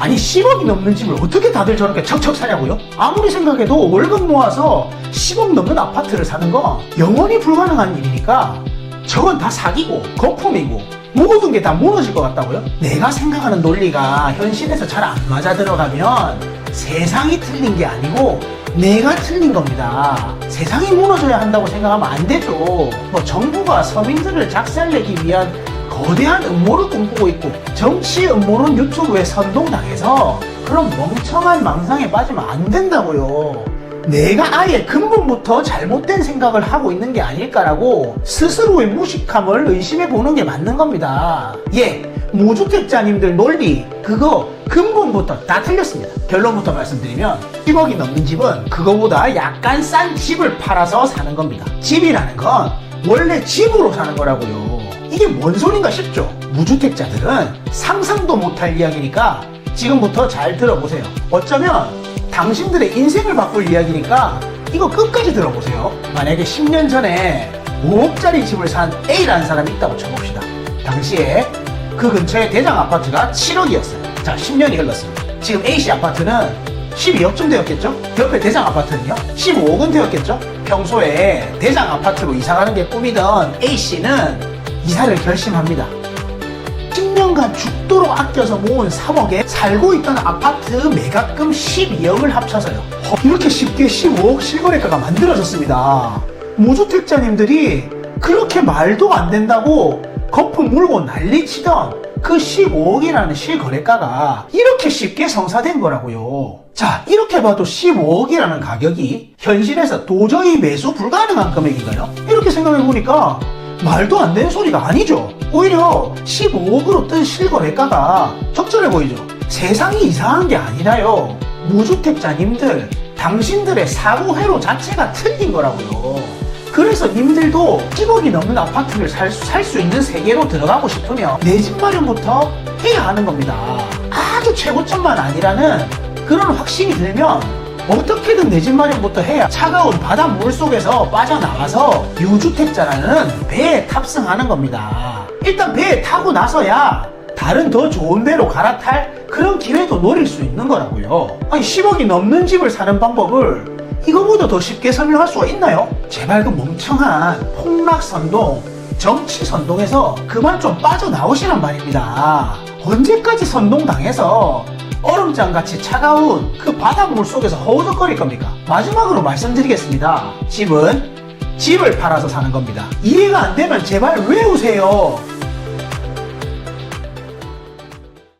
아니 10억이 넘는 집을 어떻게 다들 저렇게 척척 사냐고요? 아무리 생각해도 월급 모아서 10억 넘는 아파트를 사는 건 영원히 불가능한 일이니까 저건 다 사기고 거품이고 모든 게 다 무너질 것 같다고요? 내가 생각하는 논리가 현실에서 잘 안 맞아 들어가면 세상이 틀린 게 아니고 내가 틀린 겁니다. 세상이 무너져야 한다고 생각하면 안 되죠. 뭐 정부가 서민들을 작살내기 위한 거대한 음모를 꿈꾸고 있고 정치 음모론 유튜브에 선동당해서 그런 멍청한 망상에 빠지면 안 된다고요. 내가 아예 근본부터 잘못된 생각을 하고 있는 게 아닐까라고 스스로의 무식함을 의심해 보는 게 맞는 겁니다. 예, 무주택자님들 논리 그거 근본부터 다 틀렸습니다. 결론부터 말씀드리면 10억이 넘는 집은 그거보다 약간 싼 집을 팔아서 사는 겁니다. 집이라는 건 원래 집으로 사는 거라고요. 이게 뭔 소린가 싶죠? 무주택자들은 상상도 못할 이야기니까 지금부터 잘 들어보세요. 어쩌면 당신들의 인생을 바꿀 이야기니까 이거 끝까지 들어보세요. 만약에 10년 전에 5억짜리 집을 산 A라는 사람이 있다고 쳐봅시다. 당시에 그 근처에 대장 아파트가 7억이었어요. 자, 10년이 흘렀습니다. 지금 A씨 아파트는 12억쯤 되었겠죠? 옆에 대장 아파트는요? 15억은 되었겠죠? 평소에 대장 아파트로 이사 가는 게 꿈이던 A씨는 이사를 결심합니다. 10년간 죽도록 아껴서 모은 3억에 살고 있던 아파트 매각금 12억을 합쳐서요. 어, 이렇게 쉽게 15억 실거래가가 만들어졌습니다. 무주택자님들이 그렇게 말도 안 된다고 거품 물고 난리치던 그 15억이라는 실거래가가 이렇게 쉽게 성사된 거라고요. 자, 이렇게 봐도 15억이라는 가격이 현실에서 도저히 매수 불가능한 금액인가요? 이렇게 생각해 보니까 말도 안 되는 소리가 아니죠. 오히려 15억으로 뜬 실거래가가 적절해 보이죠. 세상이 이상한 게 아니라요. 무주택자님들, 당신들의 사고 회로 자체가 틀린 거라고요. 그래서 님들도 10억이 넘는 아파트를 살 수 있는 세계로 들어가고 싶으면 내 집 마련부터 해야 하는 겁니다. 아주 최고점만 아니라는 그런 확신이 들면 어떻게든 내 집 마련부터 해야 차가운 바닷물 속에서 빠져나가서 유주택자라는 배에 탑승하는 겁니다. 일단 배에 타고 나서야 다른 더 좋은 배로 갈아탈 그런 기회도 노릴 수 있는 거라고요. 아니 10억이 넘는 집을 사는 방법을 이거보다 더 쉽게 설명할 수가 있나요? 제발 그 멍청한 폭락 선동, 정치 선동에서 그만 좀 빠져나오시란 말입니다. 언제까지 선동당해서 얼음장 같이 차가운 그 바닷물 속에서 허우적거릴 겁니까? 마지막으로 말씀드리겠습니다. 집은 집을 팔아서 사는 겁니다. 이해가 안 되면 제발 외우세요.